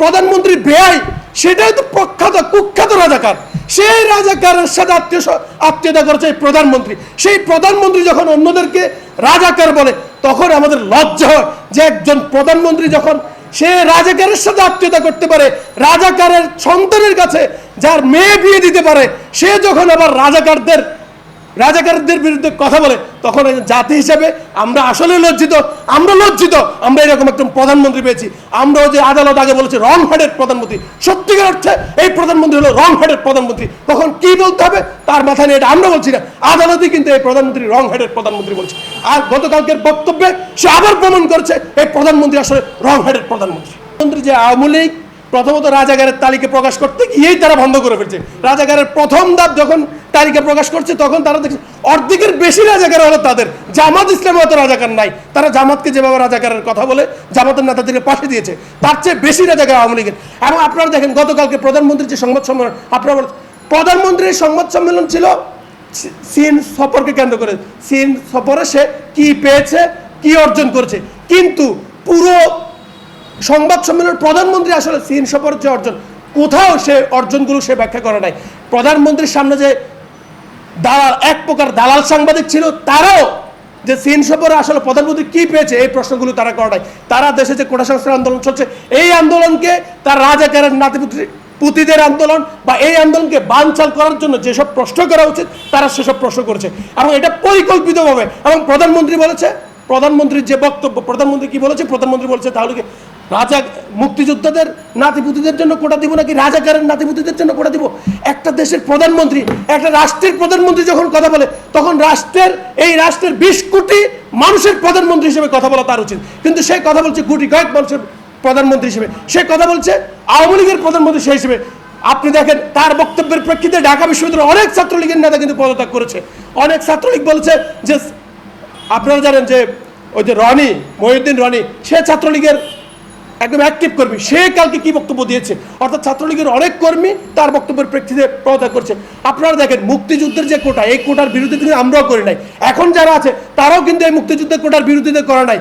প্রধানমন্ত্রী বেআই সেটাই তো প্রখ্যাত, কুখ্যাত রাজাকার। সেই রাজাকারের সাথে আত্মীয় আত্মীয়তা করেছে প্রধানমন্ত্রী। সেই প্রধানমন্ত্রী যখন অন্যদেরকে রাজাকার বলে, তখন আমাদের লজ্জা হয় যে একজন প্রধানমন্ত্রী যখন সে রাজাকারের সাথে আত্মীয়তা করতে পারে, রাজাকারের সন্তানের কাছে যার মেয়ে বিয়ে দিতে পারে, সে যখন আবার রাজাকারদের রাজাকারদের বিরুদ্ধে কথা বলে, তখন জাতি হিসেবে আমরা আসলে লজ্জিত, আমরা লজ্জিত, আমরা এরকম একজন প্রধানমন্ত্রী পেয়েছি। আমরাও যে আদালত আগে বলেছি, রং হেডের প্রধানমন্ত্রী। সত্যিকার অর্থে এই প্রধানমন্ত্রী হলো রং হেডের প্রধানমন্ত্রী। তখন কি বলতে হবে? তার মাথায় নিয়ে এটা আমরা বলছি না। আদালতই কিন্তু এই প্রধানমন্ত্রী রং হেডের প্রধানমন্ত্রী বলছে। আর গতকালকের বক্তব্যে সে আবার প্রমাণ করেছে, এই প্রধানমন্ত্রী আসলে রং হেডের প্রধানমন্ত্রী। প্রধানমন্ত্রী যে আওয়ামী লীগ, প্রথমত রাজাগারের তালিকা প্রকাশ করতে গিয়েই তারা বন্ধ করে ফেলছে। রাজাগারের প্রথম ধাপ যখন তালিকা প্রকাশ করছে, তখন তারা দেখছে অর্ধেকের বেশি রাজাকার হলো তাদের। জামাত ইসলামে অত রাজাকার নাই। তারা জামাতকে যেভাবে রাজাকারের কথা বলে জামাতের নেতাদেরকে পাশে দিয়েছে, তার চেয়ে বেশি রাজাকার আওয়ামী লীগের। এবং আপনারা দেখেন, গতকালকে প্রধানমন্ত্রীর যে সংবাদ সম্মেলন, আপনারা প্রধানমন্ত্রীর সংবাদ সম্মেলন ছিল চীন সফরকে কেন্দ্র করে। চীন সফরে সে কি পেয়েছে, কি অর্জন করেছে। কিন্তু পুরো সংবাদ সম্মেলন প্রধানমন্ত্রী আসলে চীন সফর যে অর্জন, কোথাও সে অর্জনগুলো সে ব্যাখ্যা করে নাই। প্রধানমন্ত্রীর সামনে যে দালাল, এক প্রকার দালাল সাংবাদিক ছিল, তারাও যে চীন সফরে আসলে প্রধানমন্ত্রী কি পেয়েছে, এই প্রশ্নগুলো তারা করে নাই। তারা দেশে যে কোটা সংস্কার আন্দোলন চলছে, এই আন্দোলনকে তার রাজাকারের নাতিপুত্রী, পুতিদের আন্দোলন বা এই আন্দোলনকে বানচাল করার জন্য যেসব প্রশ্ন করা উচিত, তারা সেসব প্রশ্ন করেছে। এবং এটা পরিকল্পিতভাবে, এবং প্রধানমন্ত্রী বলেছে, প্রধানমন্ত্রীর যে বক্তব্য, প্রধানমন্ত্রী কি বলেছে, প্রধানমন্ত্রী বলেছে তাহলে রাজা মুক্তিযোদ্ধাদের নাতিপুতিদের জন্য কোটা দিব নাকি রাজাকারের নাতিপুতিদের জন্য কোটা দিব? একটা দেশের প্রধানমন্ত্রী, একটা রাষ্ট্রের প্রধানমন্ত্রী যখন কথা বলে, তখন রাষ্ট্রের, এই রাষ্ট্রের বিশ কোটি মানুষের প্রধানমন্ত্রী হিসেবে কথা বলা তার উচিত। কিন্তু সে কথা বলছে কোটি কয়েক মানুষের প্রধানমন্ত্রী হিসেবে। সে কথা বলছে আওয়ামী লীগের প্রধানমন্ত্রী সেই হিসেবে। আপনি দেখেন, তার বক্তব্যের প্রেক্ষিতে ঢাকা বিশ্ববিদ্যালয়ের অনেক ছাত্রলীগের নেতা কিন্তু পদত্যাগ করেছে। অনেক ছাত্রলীগ বলছে যে, আপনারা জানেন যে, ওই যে রনি, মহিউদ্দিন রনি, সে ছাত্রলীগের একদম অ্যাক্টিভ কর্মী। সে কালকে কি বক্তব্য দিয়েছে? অর্থাৎ ছাত্রলীগের অনেক কর্মী তার বক্তব্যের প্রেক্ষিতে পদত্যাগ করছে। আপনারা দেখেন, মুক্তিযুদ্ধের যে কোটা, এই কোটার বিরুদ্ধে কিন্তু আমরাও করি নাই। এখন যারা আছে, তারাও কিন্তু এই মুক্তিযুদ্ধের কোটার বিরোধিতা করে নাই।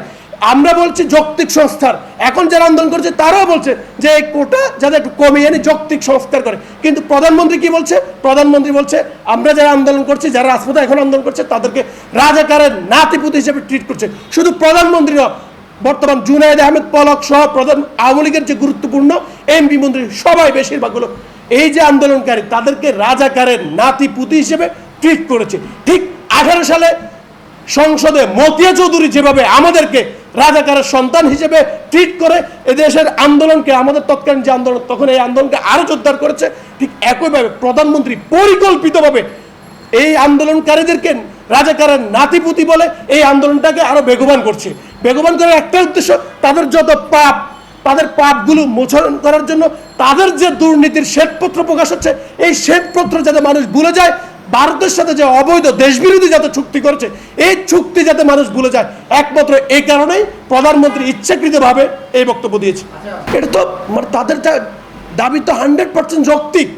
আমরা বলছি যৌক্তিক সংস্থার এখন যারা আন্দোলন করছে, তারাও বলছে যে এই কোটা যাতে একটু কমিয়ে আনি, যৌক্তিক সংস্কার করে। কিন্তু প্রধানমন্ত্রী কি বলছে? প্রধানমন্ত্রী বলছে, আমরা যারা আন্দোলন করছি, যারা রাজপথে এখন আন্দোলন করছে, তাদেরকে রাজাকারের নাতিপুতি হিসেবে ট্রিট করছে। শুধু প্রধানমন্ত্রী বর্তমান জুনায়দ আহমেদ পলক সহ প্রধান আওয়ামী লীগের যে গুরুত্বপূর্ণ এমপি মন্ত্রী সবাই বেশিরভাগগুলো, এই যে আন্দোলনকারী, তাদেরকে রাজাকারের নাতিপুতি হিসেবে ট্রিট করেছে। ঠিক আঠারো সালে সংসদে মতিয়া চৌধুরী যেভাবে আমাদেরকে রাজাকারের সন্তান হিসেবে ট্রিট করে, এদেশের আন্দোলনকে, আমাদের তৎকালীন যে আন্দোলন, তখন এই আন্দোলনকে আরও জোরদার করেছে। ঠিক একইভাবে প্রধানমন্ত্রী পরিকল্পিতভাবে এই আন্দোলনকারীদেরকে রাজাকারের নাতিপুতি বলে এই আন্দোলনটাকে আরও বেগবান করছে। বেগবান করার একটা উদ্দেশ্য তাদের যত পাপ, তাদের পাপগুলো মোচন করার জন্য তাদের যে দুর্নীতির শ্বেতপত্র প্রকাশ হচ্ছে, এই শ্বেতপত্র যাতে মানুষ ভুলে যায়, ভারতের সাথে যে অবৈধ দেশবিরোধী যাতে চুক্তি করেছে, এই চুক্তি যাতে মানুষ ভুলে যায়, একমাত্র এই কারণেই প্রধানমন্ত্রী ইচ্ছাকৃতভাবে এই বক্তব্য দিয়েছে। এটা তো মানে তাদের দাবি তো হান্ড্রেড পার্সেন্ট যৌক্তিক।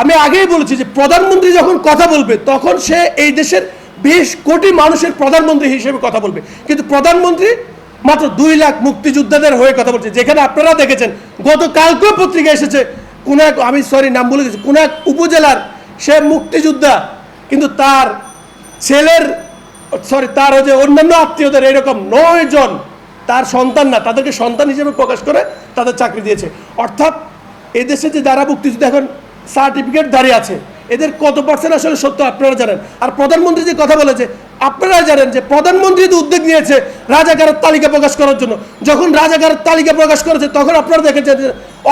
আমি আগেই বলেছি যে প্রধানমন্ত্রী যখন কথা বলবে, তখন সে এই দেশের বিশ কোটি মানুষের প্রধানমন্ত্রী হিসেবে কথা বলবে। কিন্তু প্রধানমন্ত্রী মাত্র দুই লাখ মুক্তিযোদ্ধাদের হয়ে কথা বলছে। যেখানে আপনারা দেখেছেন, গতকালকেও পত্রিকা এসেছে, কোন এক, আমি সরি, নাম বলে গেছি, কোন এক উপজেলার সে মুক্তিযোদ্ধা, কিন্তু তার ছেলের, সরি, তার যে অন্যান্য আত্মীয়দের এরকম নয় জন, তার সন্তান না, তাদেরকে সন্তান হিসেবে প্রকাশ করে তাদের চাকরি দিয়েছে। অর্থাৎ এদেশে যে যারা মুক্তিযুদ্ধ এখন সার্টিফিকেট দাঁড়িয়ে আছে এদের কত পার্সেন্ট আসলে সত্য আপনারা জানেন? আর প্রধানমন্ত্রী যে কথা বলেছে, আপনারা জানেন যে প্রধানমন্ত্রী যে উদ্যোগ নিয়েছে রাজাগারের তালিকা প্রকাশ করার জন্য, যখন রাজাগারের তালিকা প্রকাশ করেছে, তখন আপনারা দেখেছেন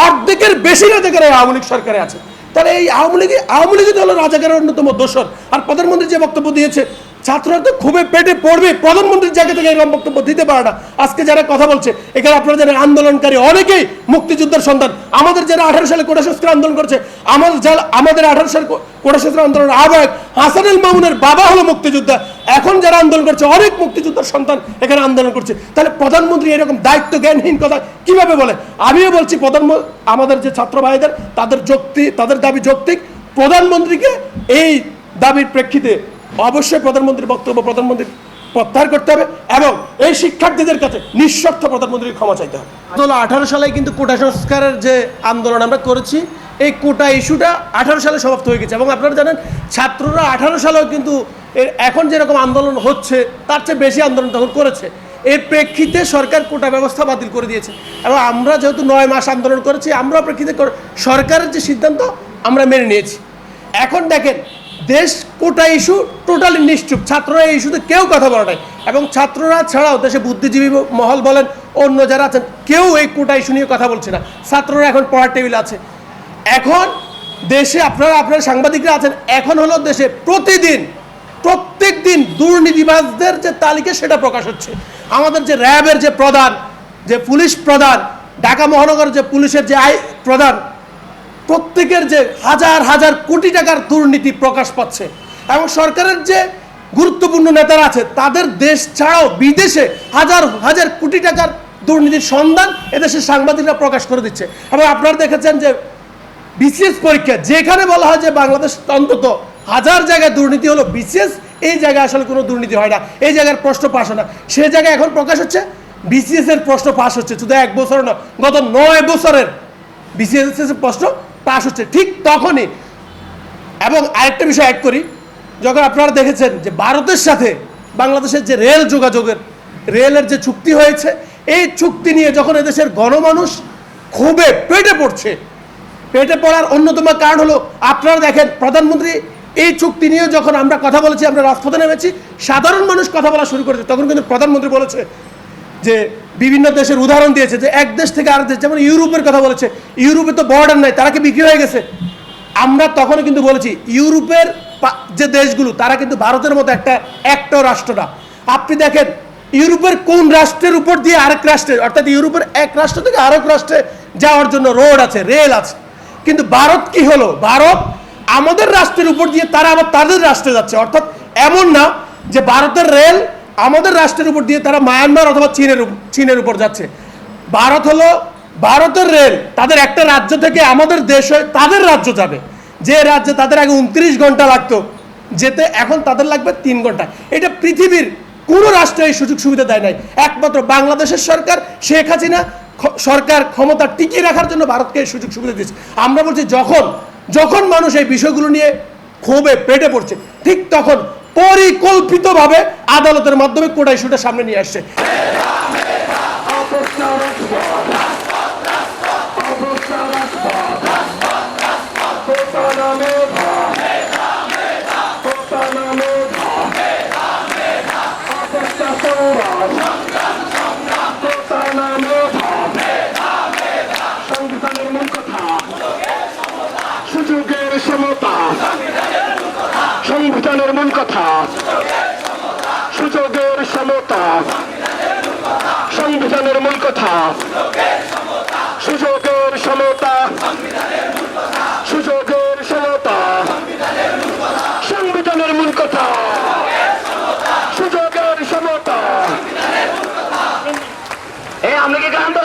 অর্ধেকের বেশি রাজাকার এই আওয়ামী লীগ সরকারে আছে। তাহলে এই আওয়ামী লীগ আওয়ামী লীগই হলো রাজাগারের অন্যতম দোষর। আর প্রধানমন্ত্রী যে বক্তব্য দিয়েছে ছাত্ররা তো খুবই পেটে পড়বে। প্রধানমন্ত্রীর জায়গা থেকে এরকম বক্তব্য দিতে পারে না। আজকে যারা কথা বলছে, এখানে আপনারা জানেন আন্দোলনকারী অনেকেই মুক্তিযুদ্ধের সন্তান। আমাদের যারা আঠারো সালে কোটা সংস্কার আন্দোলন করছে, আমাদের যারা আমাদের আঠারো সালে কোটা আন্দোলনের আহ্বায়ক হাসানুল মামুনের বাবা হলো মুক্তিযোদ্ধা। এখন যারা আন্দোলন করছে, অনেক মুক্তিযোদ্ধার সন্তান এখানে আন্দোলন করছে। তাহলে প্রধানমন্ত্রী এরকম দায়িত্ব জ্ঞানহীন কথা কীভাবে বলে? আমিও বলছি প্রধানমন্ত্রী আমাদের যে ছাত্র ভাইদের, তাদের যুক্তি তাদের দাবি যৌক্তিক। প্রধানমন্ত্রীকে এই দাবির প্রেক্ষিতে অবশ্যই প্রধানমন্ত্রীর বক্তব্য প্রধানমন্ত্রীর প্রত্যাহার করতে হবে এবং এই শিক্ষার্থীদের কাছে নিঃস্বার্থ প্রধানমন্ত্রীর ক্ষমা চাইতে হবে। দু আঠারো সালে কিন্তু কোটা সংস্কারের যে আন্দোলন আমরা করেছি, এই কোটা ইস্যুটা আঠারো সালে সমাপ্ত হয়ে গেছে। এবং আপনারা জানেন, ছাত্ররা আঠারো সালেও কিন্তু এর এখন যেরকম আন্দোলন হচ্ছে, তার চেয়ে বেশি আন্দোলন তখন করেছে। এর প্রেক্ষিতে সরকার কোটা ব্যবস্থা বাতিল করে দিয়েছে। এবং আমরা যেহেতু নয় মাস আন্দোলন করেছি, আমরা প্রেক্ষিতে করে- সরকারের যে সিদ্ধান্ত আমরা মেনে নিয়েছি। এখন দেখেন দেশ কোটা ইস্যু, টোটালি নিশ্চুপ। ছাত্ররা এই ইস্যুতে কেউ কথা বলে নাই। এবং ছাত্ররা ছাড়াও দেশে বুদ্ধিজীবী মহল বলেন, অন্য যারা আছেন, কেউ এই কোটা ইস্যু নিয়ে কথা বলছে না। ছাত্ররা এখন পড়ার টেবিল আছে। এখন দেশে আপনারা, আপনার সাংবাদিকরা আছেন, এখন হলো দেশে প্রতিদিন, প্রত্যেক দিন দুর্নীতিবাজদের যে তালিকা, সেটা প্রকাশ হচ্ছে। আমাদের যে র্যাবের যে প্রধান, যে পুলিশ প্রধান, ঢাকা মহানগর যে পুলিশের যে আই প্রধান প্রত্যেকের যে হাজার হাজার কোটি টাকার দুর্নীতি প্রকাশ পাচ্ছে এবং সরকারের যে গুরুত্বপূর্ণ নেতারা আছে, তাদের দেশ ছাড়াও বিদেশে হাজার হাজার কোটি টাকার দুর্নীতির সন্ধান এদেশের সাংবাদিকরা প্রকাশ করে দিচ্ছে। এবং আপনারা দেখেছেন যে বিসিএস পরীক্ষা, যেখানে বলা হয় যে বাংলাদেশ অন্তত হাজার জায়গায় দুর্নীতি হলো, বিসিএস এই জায়গায় আসলে কোনো দুর্নীতি হয় না, এই জায়গার প্রশ্ন পাস হয় না। সে জায়গায় এখন প্রকাশ হচ্ছে বিসিএস এর প্রশ্ন পাস হচ্ছে, শুধু এক বছর না, গত নয় বছরের বিসিএস এর প্রশ্ন পাস হচ্ছে ঠিক তখনই। এবং আরেকটা বিষয় অ্যাড করি, যখন আপনারা দেখেছেন যে ভারতের সাথে বাংলাদেশের যে রেল যোগাযোগের, রেলের যে চুক্তি হয়েছে, এই চুক্তি নিয়ে যখন এদেশের গণমানুষ ক্ষোভে পেটে পড়ছে, পেটে পড়ার অন্যতম কারণ হলো, আপনারা দেখেন প্রধানমন্ত্রী এই চুক্তি নিয়ে যখন আমরা কথা বলেছি, আমরা রাজপথে নেমেছি, সাধারণ মানুষ কথা বলা শুরু করেছে, তখন কিন্তু প্রধানমন্ত্রী বলেছে যে বিভিন্ন দেশের উদাহরণ দিয়েছে যে এক দেশ থেকে আরেক দেশ, যেমন ইউরোপের কথা বলেছে, ইউরোপে তো বর্ডার নাই, তারা কি বিক্রি হয়ে গেছে? আমরা তখনও কিন্তু বলেছি, ইউরোপের যে দেশগুলো, তারা কিন্তু ভারতের মতো একটা একটাও রাষ্ট্র না। আপনি দেখেন, ইউরোপের কোন রাষ্ট্রের উপর দিয়ে আরেক রাষ্ট্রে, অর্থাৎ ইউরোপের এক রাষ্ট্র থেকে আরেক রাষ্ট্রে যাওয়ার জন্য রোড আছে রেল আছে। কিন্তু ভারত কি হলো? ভারত আমাদের রাষ্ট্রের উপর দিয়ে তারা আবার তাদের রাষ্ট্রে যাচ্ছে। অর্থাৎ এমন না যে ভারতের রেল আমাদের রাষ্ট্রের উপর দিয়ে তারা মায়ানমার অথবা চীনের চীনের উপর যাচ্ছে। ভারত হলো ভারতের রেল। তাদের একটা রাজ্য থেকে আমাদের দেশ হয়ে তাদের রাজ্য যাবে। যে রাজ্যে তাদের আগে উনত্রিশ ঘণ্টা লাগতো, যেতে এখন তাদের লাগবে তিন ঘণ্টা। এটা পৃথিবীর কোনো রাষ্ট্র এই সুযোগ সুবিধা দেয় নাই। একমাত্র বাংলাদেশের সরকার, শেখ হাসিনা সরকার ক্ষমতা টিকিয়ে রাখার জন্য ভারতকে এই সুযোগ সুবিধা দিয়েছে। আমরা বলছি যখন যখন মানুষ এই বিষয়গুলো নিয়ে ক্ষোভে পেটে পড়ছে, ঠিক তখন পরিকল্পিতভাবে আদালতের মাধ্যমে কোটা ইস্যুটা সামনে নিয়ে আসছে মূল কথা সুযোগের সমতা সংবিধানের মূল কথা। সুযোগের সমতা। সংবিধানের মূল কথা।